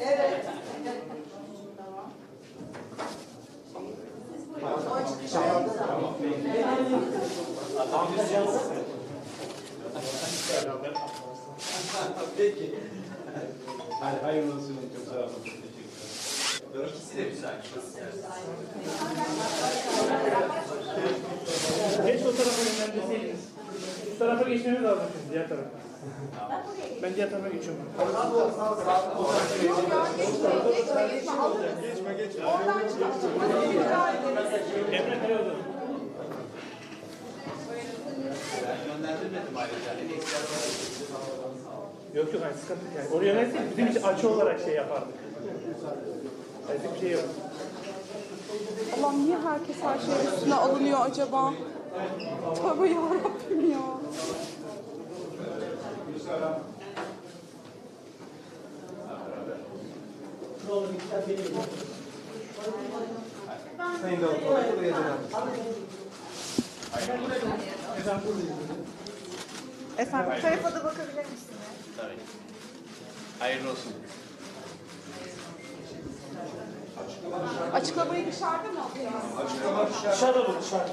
Evet. Peki. Hadi hayırlı olsun. Çok sağ olun. Teşekkürler. İkisi de güzel. Geç o tarafa yönlendirseydiniz. Tarafa geçmemiz lazım şimdi diğer tarafa. Ben diğer tarafa geçiyorum. Emre Karaoğlu. Yönlendirmedim ayrıca. En iyisi Yok yok hayır sıkıntı yok. Yani. Oraya verseydik bizim için açı olarak şey yapardık. Hayır bir şey yok. Allah'ım niye herkes her şeyin üstüne alınıyor acaba? Tövbe yarabbim ya. Sayın Davut, buraya dönelim. Efendim tarafa da bakabilir misiniz? Tabii. Hayırlı olsun. Açıklamayı dışarıda mı alıyorsunuz? Dışarıda bu dışarıda.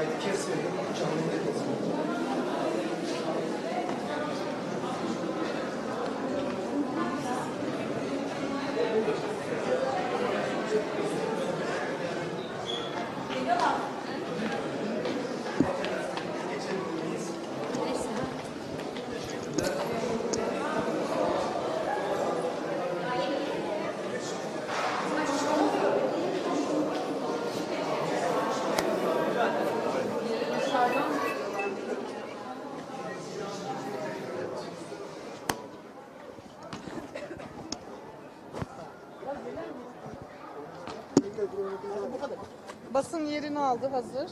Kaydı kesmedim. Canlı yayın kesmedim. Basın yerini aldı hazır.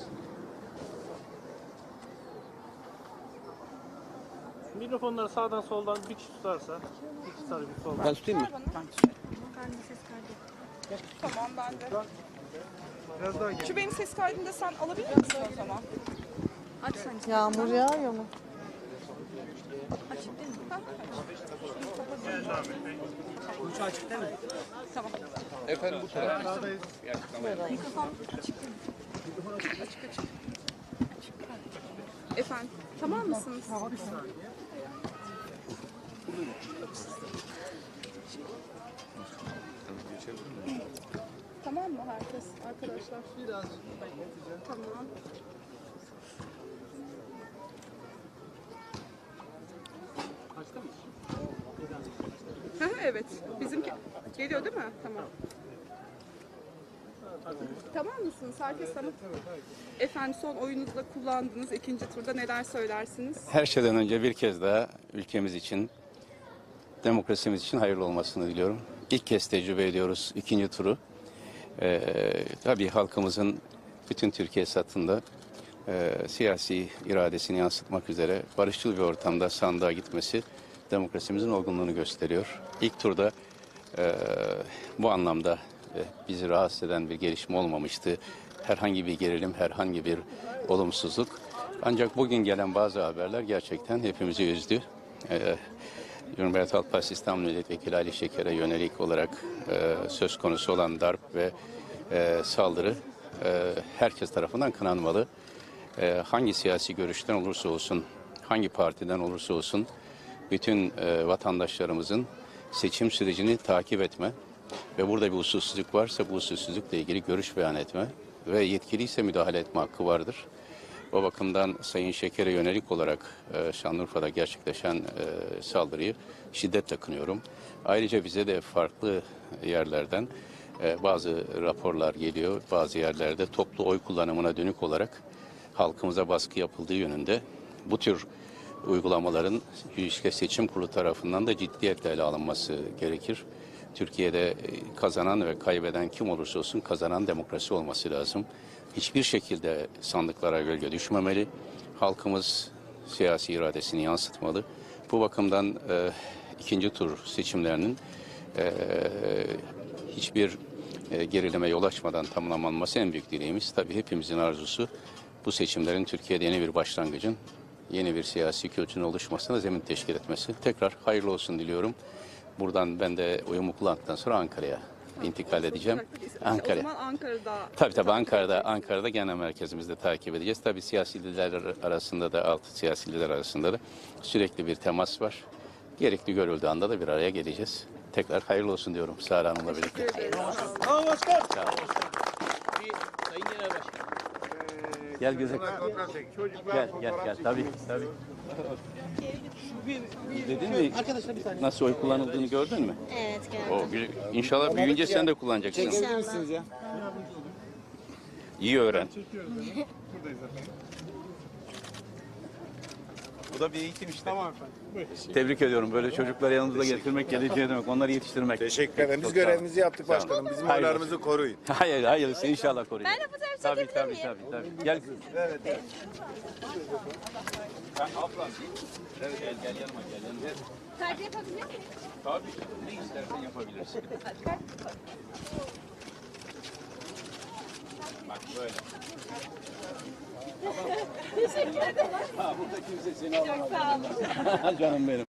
Mikrofonları sağdan soldan bir kişi tutarsa. Bir kişi tutar bir soldan. Ben tutayım mı? Tamam ben de. Şu benim ses kaydını da sen alabilir misin o zaman? Yağmur yağıyor mu? Açık değil mi? Ucu açık değil mi? Tamam. Efendim bu taraf. Mikrofon açık? Açık açık. Açık. Efendim tamam mısınız? Tamam mı herkes arkadaşlar? Biraz bekleteceğim. Tamam. Geliyor değil mi? Tamam. Tamam mısınız? Herkes tamam. Efendim son oyunuzda kullandınız. ikinci turda neler söylersiniz? Her şeyden önce bir kez daha ülkemiz için, demokrasimiz için hayırlı olmasını diliyorum. İlk kez tecrübe ediyoruz ikinci turu. Ee, tabii halkımızın bütün Türkiye satında e, siyasi iradesini yansıtmak üzere barışçıl bir ortamda sandığa gitmesi demokrasimizin olgunluğunu gösteriyor. İlk turda e, bu anlamda e, bizi rahatsız eden bir gelişme olmamıştı. Herhangi bir gerilim, herhangi bir olumsuzluk. Ancak bugün gelen bazı haberler gerçekten hepimizi üzdü. E, Cumhuriyet Halk Partisi İstanbul Milletvekili Ali Şeker'e yönelik olarak e, söz konusu olan darp ve e, saldırı e, herkes tarafından kınanmalı. E, hangi siyasi görüşten olursa olsun, hangi partiden olursa olsun bütün e, vatandaşlarımızın seçim sürecini takip etme ve burada bir usulsüzlük varsa bu usulsüzlükle ilgili görüş beyan etme ve yetkiliyse müdahale etme hakkı vardır. O bakımdan Sayın Şeker'e yönelik olarak e, Şanlıurfa'da gerçekleşen e, saldırıyı şiddetle kınıyorum. Ayrıca bize de farklı yerlerden e, bazı raporlar geliyor. Bazı yerlerde toplu oy kullanımına dönük olarak halkımıza baskı yapıldığı yönünde bu tür uygulamaların Yüksek Seçim Kurulu tarafından da ciddiyetle ele alınması gerekir. Türkiye'de e, kazanan ve kaybeden kim olursa olsun kazanan demokrasi olması lazım. Hiçbir şekilde sandıklara gölge düşmemeli. Halkımız siyasi iradesini yansıtmalı. Bu bakımdan e, ikinci tur seçimlerinin e, hiçbir e, gerilime yol açmadan tamamlanması en büyük dileğimiz. Tabii hepimizin arzusu bu seçimlerin Türkiye'de yeni bir başlangıcın, yeni bir siyasi kültürün oluşmasına zemin teşkil etmesi. Tekrar hayırlı olsun diliyorum. Buradan ben de uyumu kullandıktan sonra Ankara'ya intikal edeceğim. O Ankara. zaman Ankara'da Tabii tabii Ankara'da Ankara'da genel merkezimizde takip edeceğiz. Tabii siyasi liderler arasında da alt siyasi lider arasında da sürekli bir temas var. Gerekli görüldüğü anda da bir araya geleceğiz. Tekrar hayırlı olsun diyorum Sara Hanım'la birlikte. Bravo başkan. Sağ olun. Sayın Genel Başkan. Gel güzel. Gel gel gel tabii tabii. Dedin mi? Nasıl oy kullanıldığını gördün mü? Evet gördüm. O gü- inşallah büyüyünce sen de kullanacaksın. İnşallah. İyi öğren. Bu da bir eğitim işte. Tamam efendim. Tebrik ediyorum. Böyle çocukları yanınıza getirmek, geleceğe demek, onları yetiştirmek. Teşekkür ederim. Biz görevimizi yaptık başkanım. Bizim oylarımızı koruyun. Hayır, hayırlısı inşallah koruyacağız. Ben de fotoğraf Tabii çekebilir tabii miyim? tabii tabii. Gel. Evet. Sen ablan. Evet gel gel yanıma gel yanıma. Sadece yapabilir miyim? Tabii ne istersen yapabilirsin. Bak böyle. Teşekkür ederim. Ha, burada kimse seni alamaz. Çok sağ olun. Canım benim.